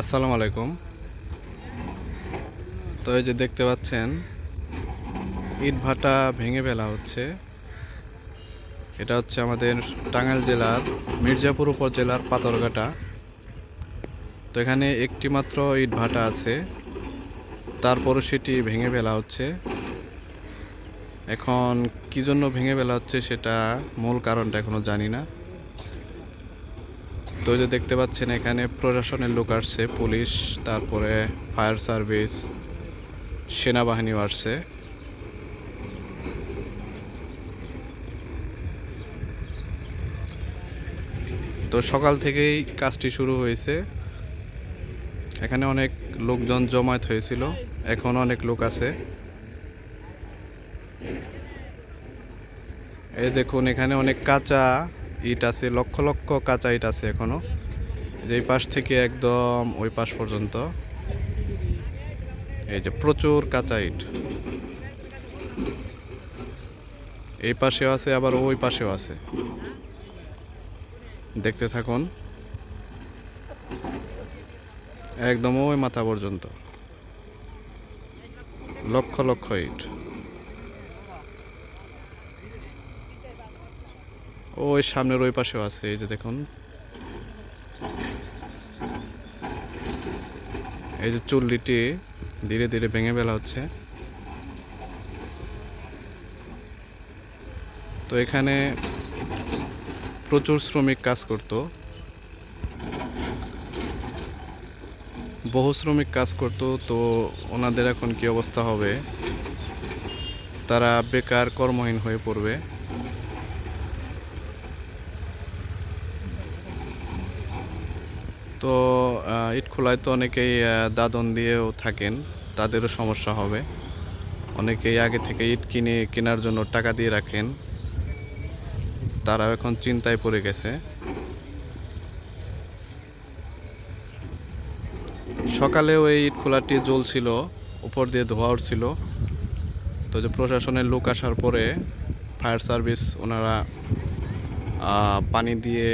আসসালামু আলাইকুম। তো এই যে দেখতে পাচ্ছেন, ইট ভাটা ভেঙে ফেলা হচ্ছে। এটা হচ্ছে আমাদের টাঙ্গাইল জেলার মির্জাপুর উপজেলার পাথরঘাটা। তো এখানে একটি মাত্র ইট ভাটা আছে, তারপরও সেটি ভেঙে ফেলা হচ্ছে। এখন কি জন্য ভেঙে ফেলা হচ্ছে সেটা মূল কারণটা এখনও জানি না। তো যে দেখতে পাচ্ছেন, এখানে প্রশাসনের লোক আসছে, পুলিশ, তারপরে ফায়ার সার্ভিস সেনাবাহিনীও আসছে। তো সকাল থেকেই কাজটি শুরু হয়েছে। এখানে অনেক লোকজন জমায়েত হয়েছিল, এখন অনেক লোক আছে। এই দেখুন, এখানে অনেক কাঁচা ইট আছে, লক্ষ লক্ষ কাঁচা ইট আছে এখনও যেই পাশ থেকে একদম ওই পাশ পর্যন্ত। এই যে প্রচুর কাঁচা ইট। এই পাশেও আছে, আবার ওই পাশেও আছে। দেখতে থাকুন। একদম ওই মাথা পর্যন্ত। লক্ষ লক্ষ ইট। ওই সামনের ওই পাশেও আছে, এই যে দেখুন। এই যে চুল্লিটি ধীরে ধীরে ভেঙে ফেলা হচ্ছে। তো এখানে প্রচুর শ্রমিক কাজ করত। বহু শ্রমিক কাজ করত, তো ওনাদের এখন কি অবস্থা হবে? তারা বেকার কর্মহীন হয়ে পড়বে। তো ইট খোলায় তো অনেকেই দাদন দিয়েও থাকেন, তাদেরও সমস্যা হবে। অনেকেই আগে থেকে ইট কিনে, কেনার জন্য টাকা দিয়ে রাখেন। তারাও এখন চিন্তায় পড়ে গেছে। সকালেও এই ইট খোলাটি জ্বলছিল, উপর দিয়ে ধোয়া উঠছিল। তো যে প্রশাসনের লোক আসার পরে ফায়ার সার্ভিস ওনারা পানি দিয়ে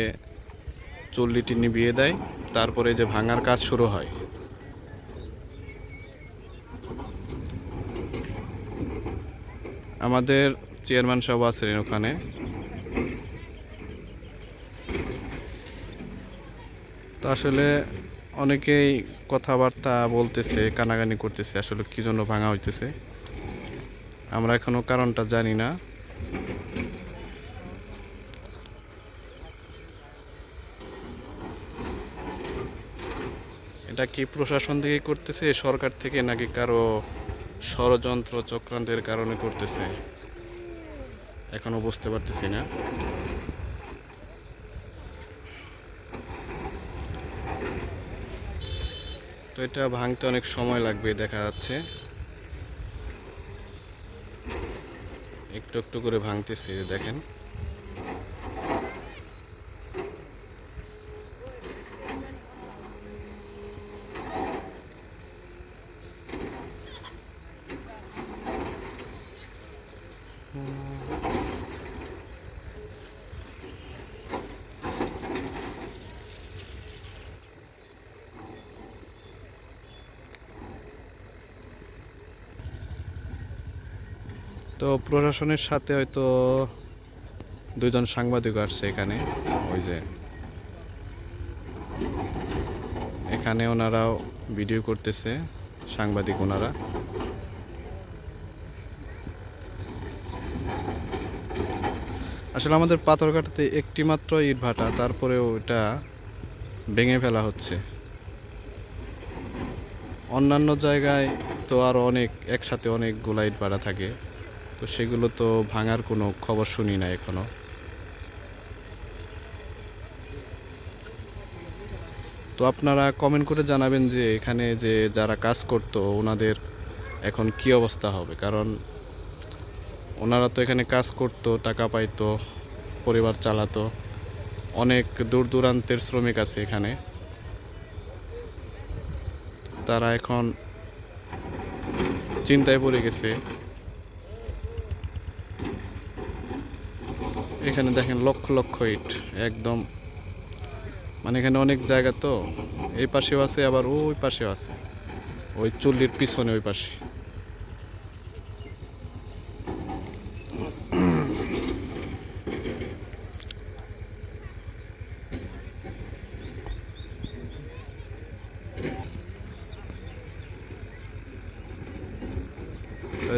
চল্লিটি নিভিয়ে দেয়, তারপরে যে ভাঙার কাজ শুরু হয়। আমাদের চেয়ারম্যান সব আছেন ওখানে। তো আসলে অনেকেই কথাবার্তা বলতেছে, কানাকানি করতেছে, আসলে কি জন্য ভাঙা হইতেছে? আমরা এখনও কারণটা জানি না। এটা কি প্রশাসন থেকে করতেছে, সরকার থেকে, নাকি কারও ষড়যন্ত্র চক্রান্তের কারণে করতেছে? এখনও বুঝতে পারতেছি না। তো এটা ভাঙতে অনেক সময় লাগবে, দেখা যাচ্ছে। একটু একটু করে ভাঙতেছে দেখেন। তো প্রশাসনের সাথে হয়তো দুজন সাংবাদিক আসছে এখানে, ওই যে। এখানে ওনারাও ভিডিও করতেছে, সাংবাদিক ওনারা। আসলে আমাদের পাথরঘাটাতে একটি মাত্র ইট ভাটা তারপরেও এটা ভেঙে ফেলা হচ্ছে। অন্যান্য জায়গায় তো আরও অনেক, একসাথে অনেকগুলো ইট ভাটা থাকে। তো সেগুলো তো ভাঙার কোনো খবর শুনি না এখনও। তো আপনারা কমেন্ট করে জানাবেন যে এখানে যে যারা কাজ করতো, ওনাদের এখন কি অবস্থা হবে? কারণ ওনারা তো এখানে কাজ করতো, টাকা পাইতো, পরিবার চালাতো, অনেক দূর দূরান্তের শ্রমিক আছে এখানে। তারা এখন চিন্তায় পড়ে গেছে। এখানে দেখেন লক্ষ লক্ষ ইট, একদম। মানে এখানে অনেক জায়গা তো, এই পাশেও আছে, আবার ওই পাশেও আছে। ওই চুল্লির পিছনে ওই পাশে।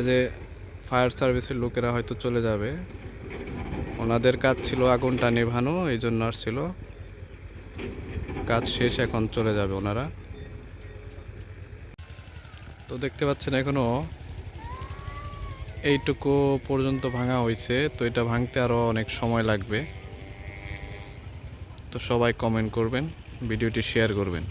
যে ফায়ার সার্ভিসের লোকেরা হয়তো চলে যাবে। ওনাদের কাজ ছিল আগুনটা নেভানো, এই জন্য আসছিল। কাজ শেষ, এখন চলে যাবে ওনারা। তো দেখতে পাচ্ছেন এখনও এইটুকু পর্যন্ত ভাঙা হয়েছে তো এটা ভাঙতে আরও অনেক সময় লাগবে। তো সবাই কমেন্ট করবেন, ভিডিওটি শেয়ার করবেন।